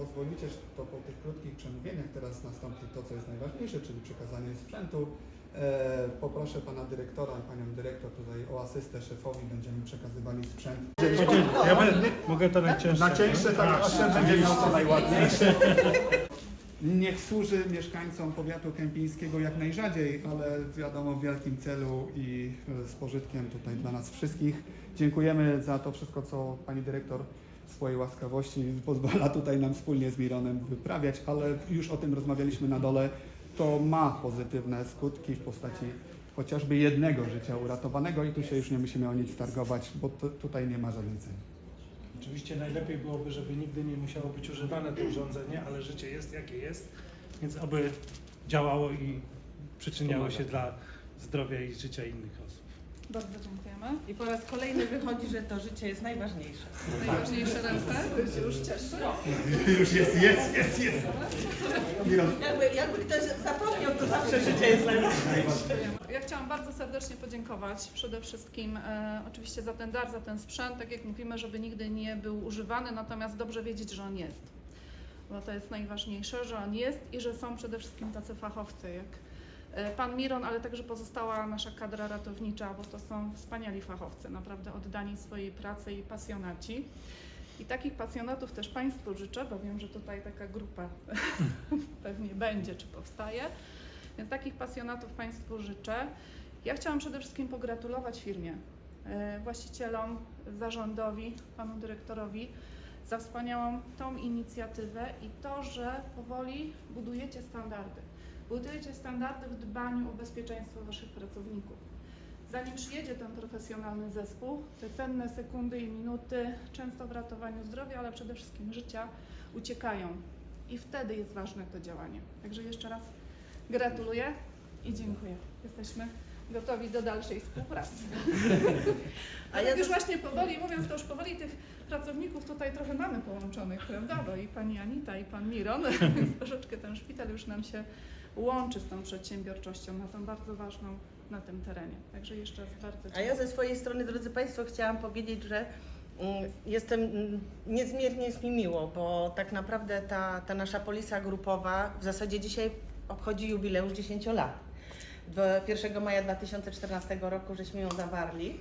pozwolicie, to po tych krótkich przemówieniach teraz nastąpi to, co jest najważniejsze, czyli przekazanie sprzętu. E, poproszę pana dyrektora i panią dyrektor tutaj o asystę szefowi, będziemy przekazywali sprzęt. Ja mogę to najcięższe. Na cięższe tak, a szef będzie miał to najładniejsze. Niech służy mieszkańcom powiatu kępińskiego jak najrzadziej, ale wiadomo w wielkim celu i e, z pożytkiem tutaj dla nas wszystkich. Dziękujemy za to wszystko, co pani dyrektor swojej łaskawości pozwala tutaj nam wspólnie z Mironem wyprawiać, ale już o tym rozmawialiśmy na dole. To ma pozytywne skutki w postaci chociażby jednego życia uratowanego i tu się już nie musimy o nic targować, bo tutaj nie ma żadnej ceny. Oczywiście najlepiej byłoby, żeby nigdy nie musiało być używane to urządzenie, ale życie jest jakie jest, więc aby działało i przyczyniało się dla zdrowia i życia innych osób. Bardzo dziękujemy. I po raz kolejny wychodzi, że to życie jest najważniejsze. Najważniejsze ręce. już cieszy. Już jest, jest, jest, jest. Jakby, jakby ktoś zapomniał, to zawsze życie jest najważniejsze. Ja chciałam bardzo serdecznie podziękować przede wszystkim e, oczywiście za ten dar, za ten sprzęt, tak jak mówimy, żeby nigdy nie był używany, natomiast dobrze wiedzieć, że on jest. Bo to jest najważniejsze, że on jest i że są przede wszystkim tacy fachowcy jak Pan Miron, ale także pozostała nasza kadra ratownicza, bo to są wspaniali fachowcy, naprawdę oddani swojej pracy i pasjonaci. I takich pasjonatów też Państwu życzę, bo wiem, że tutaj taka grupa pewnie będzie czy powstaje. Więc takich pasjonatów Państwu życzę. Ja chciałam przede wszystkim pogratulować firmie, e, właścicielom, zarządowi, panu dyrektorowi za wspaniałą tą inicjatywę i to, że powoli budujecie standardy. Budujecie standardy w dbaniu o bezpieczeństwo Waszych pracowników. Zanim przyjedzie ten profesjonalny zespół, te cenne sekundy i minuty, często w ratowaniu zdrowia, ale przede wszystkim życia, uciekają. I wtedy jest ważne to działanie. Także jeszcze raz Gratuluję i dziękuję. Jesteśmy gotowi do dalszej współpracy. A A ja już też- właśnie powoli, mówiąc to już powoli tych pracowników tutaj trochę mamy połączonych, prawda? Bo i pani Anita i pan Miron, troszeczkę ten szpital już nam się łączy z tą przedsiębiorczością na tą bardzo ważną na tym terenie. Także jeszcze raz bardzo A dziękuję. ja ze swojej strony, drodzy Państwo, chciałam powiedzieć, że mm, jestem, mm, niezmiernie jest mi miło, bo tak naprawdę ta, ta nasza polisa grupowa w zasadzie dzisiaj obchodzi jubileusz 10 lat. W 1 maja 2014 roku żeśmy ją zawarli.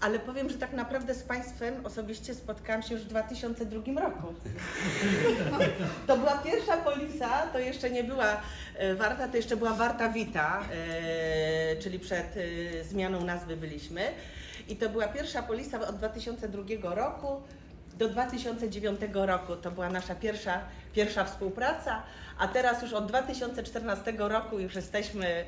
Ale powiem, że tak naprawdę z Państwem osobiście spotkałam się już w 2002 roku. To była pierwsza polisa, to jeszcze nie była e, Warta, to jeszcze była Warta Wita, e, czyli przed e, zmianą nazwy byliśmy. I to była pierwsza polisa od 2002 roku do 2009 roku. To była nasza pierwsza, pierwsza współpraca, a teraz już od 2014 roku już jesteśmy e,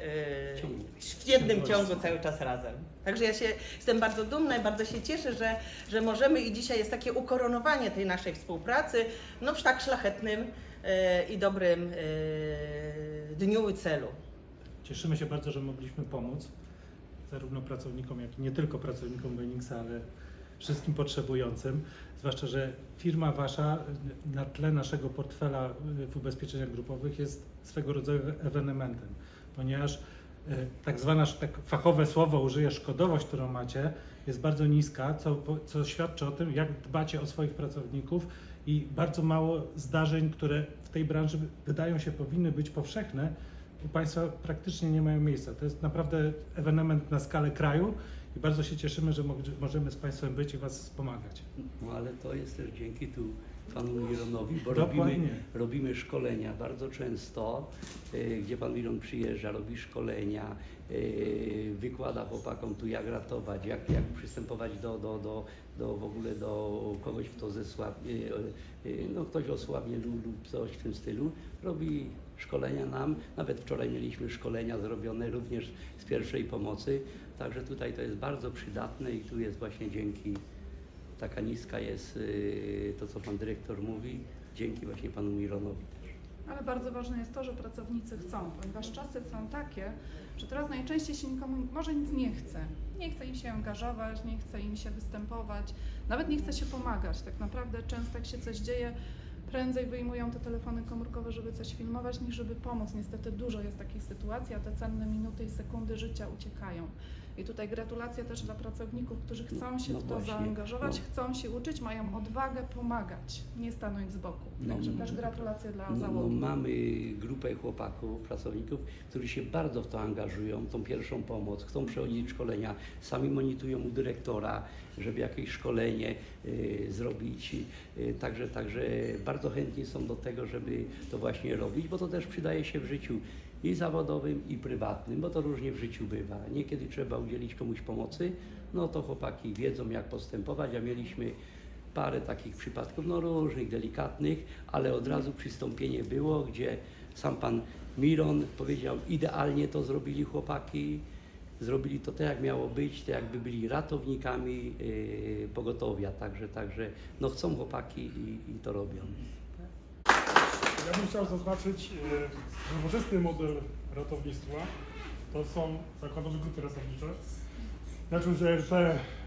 w jednym ciągu cały czas razem. Także ja się jestem bardzo dumna i bardzo się cieszę, że, że możemy i dzisiaj jest takie ukoronowanie tej naszej współpracy no, w tak szlachetnym e, i dobrym e, dniu i celu. Cieszymy się bardzo, że mogliśmy pomóc zarówno pracownikom, jak i nie tylko pracownikom Benixa, ale wszystkim potrzebującym. Zwłaszcza, że firma Wasza na tle naszego portfela w ubezpieczeniach grupowych jest swego rodzaju ewenementem, ponieważ e, tak zwana, tak fachowe słowo użyję, szkodowość, którą macie, jest bardzo niska, co, co świadczy o tym, jak dbacie o swoich pracowników i bardzo mało zdarzeń, które w tej branży wydają się powinny być powszechne, u Państwa praktycznie nie mają miejsca. To jest naprawdę ewenement na skalę kraju i bardzo się cieszymy, że możemy z Państwem być i Was wspomagać. No ale to jest też dzięki tu panu Mironowi, bo robimy, robimy szkolenia bardzo często, y, gdzie pan Miron przyjeżdża, robi szkolenia, y, wykłada chłopakom tu jak ratować, jak, jak przystępować do, do, do, do w ogóle do kogoś, kto zesłabnie, y, y, no ktoś osłabnie lub, lub coś w tym stylu. Robi szkolenia nam, nawet wczoraj mieliśmy szkolenia zrobione również z pierwszej pomocy, także tutaj to jest bardzo przydatne i tu jest właśnie dzięki taka niska jest y, to, co pan dyrektor mówi, dzięki właśnie panu Mironowi. Ale bardzo ważne jest to, że pracownicy chcą, ponieważ czasy są takie, że teraz najczęściej się nikomu może nic nie chce. Nie chce im się angażować, nie chce im się występować, nawet nie chce się pomagać. Tak naprawdę często jak się coś dzieje, prędzej wyjmują te telefony komórkowe, żeby coś filmować, niż żeby pomóc. Niestety dużo jest takich sytuacji, a te cenne minuty i sekundy życia uciekają. I tutaj gratulacje też dla pracowników, którzy chcą się No w to właśnie, zaangażować, no. chcą się uczyć, mają odwagę pomagać, nie stanąć z boku. No, Także no. też gratulacje dla No, no, załogi. mamy grupę chłopaków, pracowników, którzy się bardzo w to angażują, tą pierwszą pomoc, chcą przechodzić szkolenia, sami monitorują u dyrektora, żeby jakieś szkolenie y, zrobić. Y, także, także bardzo chętni są do tego, żeby to właśnie robić, bo to też przydaje się w życiu i zawodowym, i prywatnym, bo to różnie w życiu bywa. Niekiedy trzeba udzielić komuś pomocy, no to chłopaki wiedzą, jak postępować, a mieliśmy parę takich przypadków, no różnych, delikatnych, ale od razu przystąpienie było, gdzie sam pan Miron powiedział, idealnie to zrobili chłopaki, zrobili to tak, jak miało być, tak jakby byli ratownikami yy, pogotowia, także, także no chcą chłopaki i, i to robią. Ja bym chciał zaznaczyć e, nowoczesny model ratownictwa. To są zakładowe grupy ratownicze. Znaczy, że RT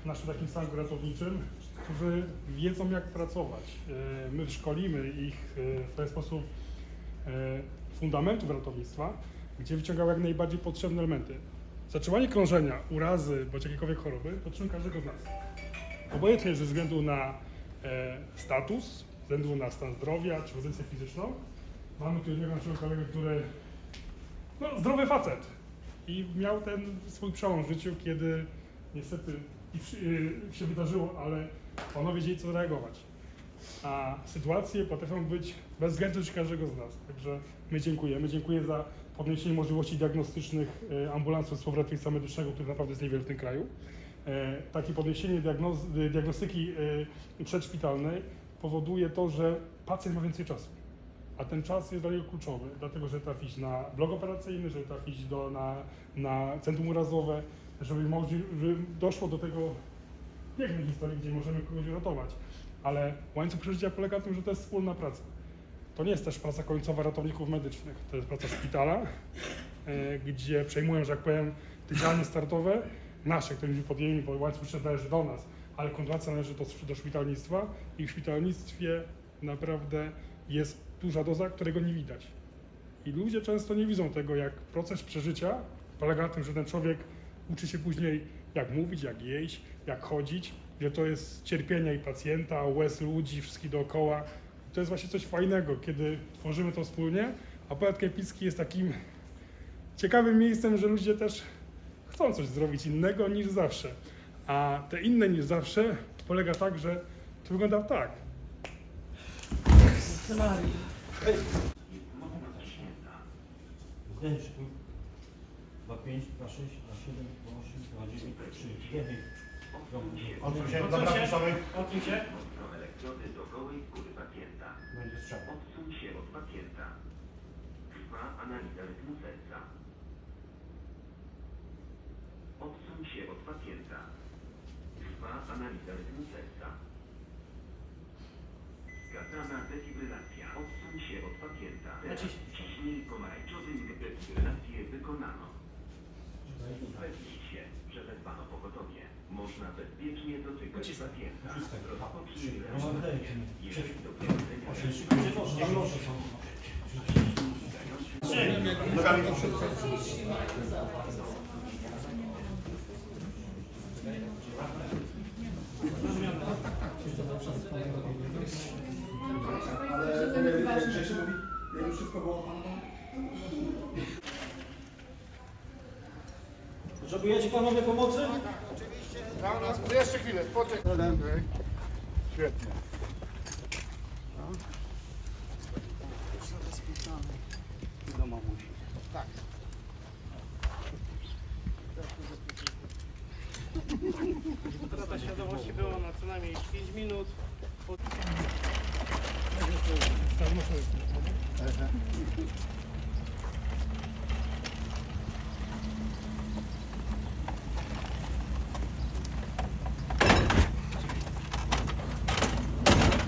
w naszym takim stanku ratowniczym, którzy wiedzą jak pracować. E, My szkolimy ich e, w ten sposób fundamentów ratownictwa, gdzie wyciągają jak najbardziej potrzebne elementy. Zatrzymanie krążenia, urazy bądź jakiekolwiek choroby dotyczy każdego z nas. Obojętnie ze względu na status, względu na stan zdrowia czy pozycję fizyczną. Mamy tu jednego naszego kolegę, który no, zdrowy facet i miał ten swój przełom w życiu, kiedy niestety y, się wydarzyło, ale panowie wiedzieli co reagować. A sytuacje potrafią być bezwzględne dla każdego z nas. Także my dziękujemy. Dziękuję za podniesienie możliwości diagnostycznych e, ambulansów współratownictwa medycznego, których naprawdę jest niewiele w tym kraju. E, Takie podniesienie diagnoz- y, diagnostyki e, przedszpitalnej powoduje to, że pacjent ma więcej czasu. A ten czas jest dla niego kluczowy, dlatego że trafić na blok operacyjny, żeby trafić do, na, na centrum urazowe, żeby, możli, żeby doszło do tego pięknej historii, gdzie możemy kogoś uratować. Ale łańcuch przeżycia polega na tym, że to jest wspólna praca. To nie jest też praca końcowa ratowników medycznych, to jest praca szpitala, e, gdzie przejmują, że jak powiem, te działania startowe, nasze, które myśmy podjęli, bo łańcuch przeżycia należy do nas, ale kontynuacja należy do, do szpitalnictwa i w szpitalnictwie naprawdę jest duża doza, którego nie widać. I ludzie często nie widzą tego, jak proces przeżycia polega na tym, że ten człowiek uczy się później, jak mówić, jak jeść, jak chodzić, że to jest cierpienia i pacjenta, łez ludzi, wszystkich dookoła. I to jest właśnie coś fajnego, kiedy tworzymy to wspólnie, a powiat kępicki jest takim ciekawym miejscem, że ludzie też chcą coś zrobić innego niż zawsze. A te inne niż zawsze polega tak, że to wygląda tak. Zręczny. 2, 5, 2, 6, 2, 7, 2, 8, 2, 9, 3, 9. Odsuń się, dobra. Odsuń się. elektrody do gołej skóry pacjenta. Będzie strzał. Odsuń się od pacjenta. Trwa analiza rytmu serca. Odsuń się od pacjenta. Trwa analiza rytmu serca. Wskazana defibrylacja. Odsuń się od pacjenta. Teraz ciśnij pomarańczowym defibrylację wykonano. Upewnij się, że wezwano pogotowie. Można bezpiecznie dotykać pacjenta. Rozpocznij No, wydaje reanimatję. mi się. Jeżeli do prowadzenia Osiem, szybciej, proszę, nie proszę. Ale że się mówi, jak już wszystko było pan Potrzebujecie panowie pomocy? Jeszcze chwilę, poczekaj. Świetnie. Do mamusi. Strata świadomości była na co najmniej 5 minut.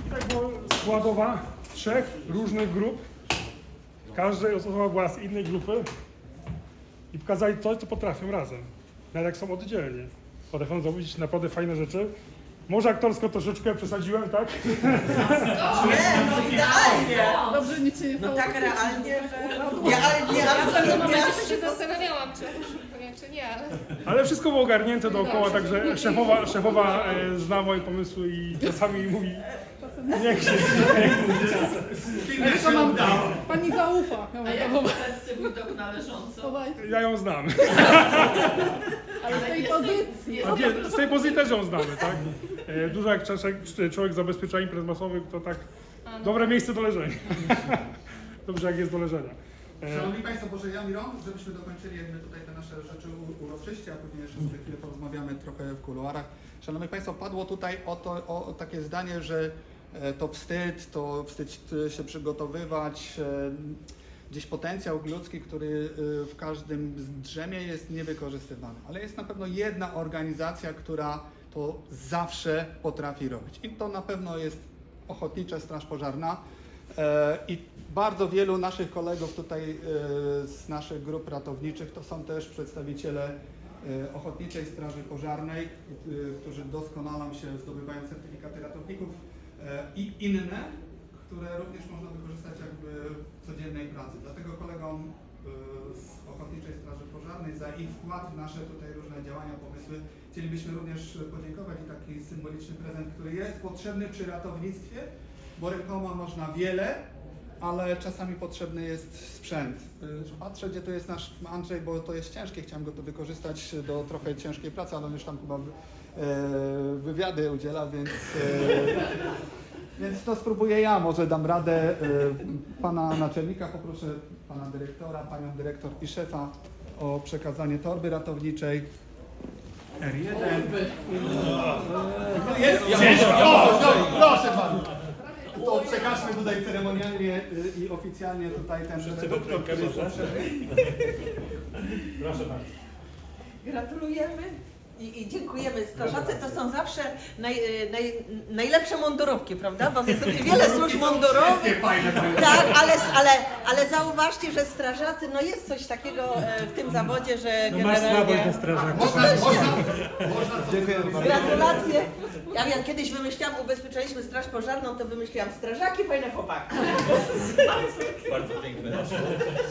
I tak była składowa trzech różnych grup. Każda osoba była z innej grupy i pokazali coś, co potrafią razem. Nawet jak są oddzielnie. Potrafią zrobić naprawdę fajne rzeczy. Może aktorsko troszeczkę przesadziłem, tak? Nie, no idealnie. Dobrze, nic się nie No stało. tak realnie, że... Ja, nie, Ja w pewnym momencie absolutnie. się zastanawiałam, czy Jeszcze nie, ale Ale wszystko było ogarnięte dookoła, także szefowa, szefowa e, zna moje pomysły i czasami mówi, niech się ja to mam Pani zaufa. Ja A mówię, jak chcesz cebulkę należąco? chowaj. Ja ją znam. Ale tej jest- pozycji. jest- A nie, z tej pozycji też ją znamy, tak? E, Dużo jak człowiek, człowiek zabezpiecza imprez masowych, to tak dobre miejsce do leżenia. Dobrze jak jest do leżenia. E, Szanowni Państwo, może ja mi rąk, żebyśmy dokończyli jakby tutaj te nasze rzeczy uroczyście, a później jeszcze sobie chwilę porozmawiamy trochę w kuluarach. Szanowni Państwo, padło tutaj o, to, o, takie zdanie, że e, to wstyd, to wstyd się przygotowywać. e, Gdzieś potencjał ludzki, który w każdym drzemie jest niewykorzystywany. Ale jest na pewno jedna organizacja, która to zawsze potrafi robić. I to na pewno jest Ochotnicza Straż Pożarna. E, I bardzo wielu naszych kolegów tutaj e, z naszych grup ratowniczych to są też przedstawiciele e, Ochotniczej Straży Pożarnej, którzy doskonalą się, zdobywają certyfikaty ratowników i inne, które również można wykorzystać jakby w codziennej pracy. Dlatego kolegom z Ochotniczej Straży Pożarnej za ich wkład w nasze tutaj różne działania, pomysły chcielibyśmy również podziękować i taki symboliczny prezent, który jest potrzebny przy ratownictwie, bo rękoma można wiele, ale czasami potrzebny jest sprzęt. Y, Patrzę, gdzie tu jest nasz Andrzej, bo to jest ciężkie, chciałem go tu wykorzystać do trochę ciężkiej pracy, ale on już tam chyba e, wywiady udziela, więc, e, więc to spróbuję ja, może dam radę. Pana naczelnika poproszę, pana dyrektora, panią dyrektor i szefa o przekazanie torby ratowniczej. R1. Jest. O, no, proszę bardzo. To przekażmy tutaj ceremonialnie y, i oficjalnie tutaj ten powtórkę, proszę. Proszę bardzo. Gratulujemy i, i dziękujemy. Strażacy to są zawsze naj, naj, najlepsze mundurówki, prawda? Bo jest sobie wiele służb mundurowych. Tak, ale, ale, ale zauważcie, że strażacy, no jest coś takiego e, w tym zawodzie, że No masz słabość do generalnie... strażaków. Można, można, można Dziękuję bardzo. Gratulacje. Ja jak kiedyś wymyśliłam, ubezpieczaliśmy straż pożarną, to wymyśliłam strażaki, fajne chłopaki. Bardzo piękne.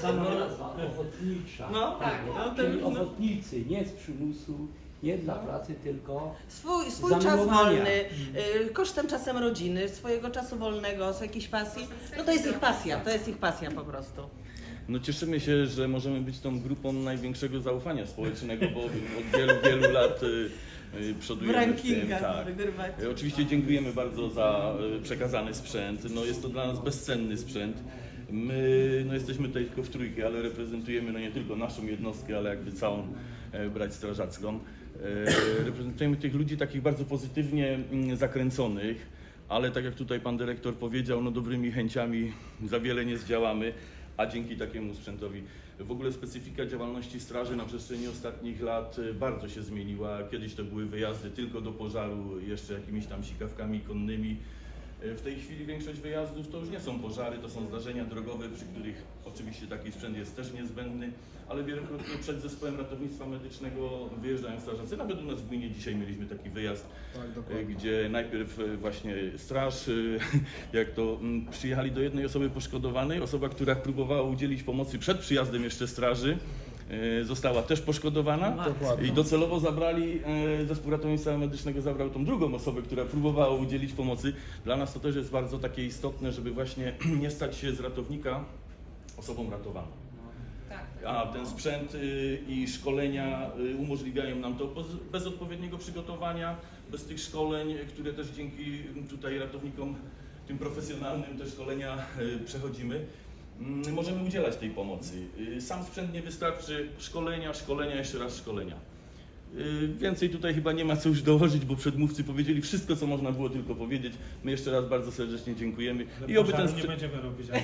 Sama nazwa ochotnicza. No, tak. No, to, Czyli no. ochotnicy, nie z przymusu, nie dla pracy, tylko Swój, swój czas wolny, y, kosztem czasem rodziny, swojego czasu wolnego, z jakiejś pasji. No to jest ich pasja, to jest ich pasja po prostu. No cieszymy się, że możemy być tą grupą największego zaufania społecznego, bo od wielu, wielu lat y, y, W przodujemy w tym. rankingach Tak. Y, Oczywiście dziękujemy bardzo za y, przekazany sprzęt. No jest to dla nas bezcenny sprzęt. My no jesteśmy tutaj tylko w trójkę, ale reprezentujemy no nie tylko naszą jednostkę, ale jakby całą e, brać strażacką. E, Reprezentujemy tych ludzi takich bardzo pozytywnie mm, zakręconych, ale tak jak tutaj pan dyrektor powiedział, no dobrymi chęciami za wiele nie zdziałamy, a dzięki takiemu sprzętowi w ogóle specyfika działalności straży na przestrzeni ostatnich lat e, bardzo się zmieniła. Kiedyś to były wyjazdy tylko do pożaru, jeszcze jakimiś tam sikawkami konnymi. E, W tej chwili większość wyjazdów to już nie są pożary, to są zdarzenia drogowe, przy których oczywiście taki sprzęt jest też niezbędny, ale wielokrotnie przed zespołem ratownictwa medycznego wyjeżdżają strażacy. Nawet u nas w gminie dzisiaj mieliśmy taki wyjazd, e, gdzie najpierw e, właśnie straż, jak to mm, przyjechali do jednej osoby poszkodowanej, osoba, która próbowała udzielić pomocy przed przyjazdem jeszcze straży, została też poszkodowana i docelowo zabrali, e, zespół ratownictwa medycznego zabrał tą drugą osobę, która próbowała udzielić pomocy. Dla nas to też jest bardzo takie istotne, żeby właśnie nie stać się z ratownika osobą ratowaną. A ten sprzęt y, i szkolenia y, umożliwiają nam to bez, bez odpowiedniego przygotowania, bez tych szkoleń, które też dzięki tutaj ratownikom, tym profesjonalnym te szkolenia y, przechodzimy. Mm, Możemy udzielać tej pomocy. Y, Sam sprzęt nie wystarczy, szkolenia, szkolenia, jeszcze raz szkolenia. Y, Więcej tutaj chyba nie ma co już dołożyć, bo przedmówcy powiedzieli wszystko, co można było tylko powiedzieć. My jeszcze raz bardzo serdecznie dziękujemy. I oby ten nie sprzęt... będziemy robić. ale-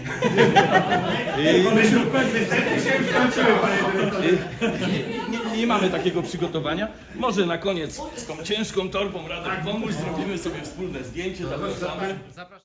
nie, nie mamy takiego przygotowania. Może na koniec z tą ciężką torbą Radek pomóż, zrobimy sobie wspólne zdjęcie, zapraszamy.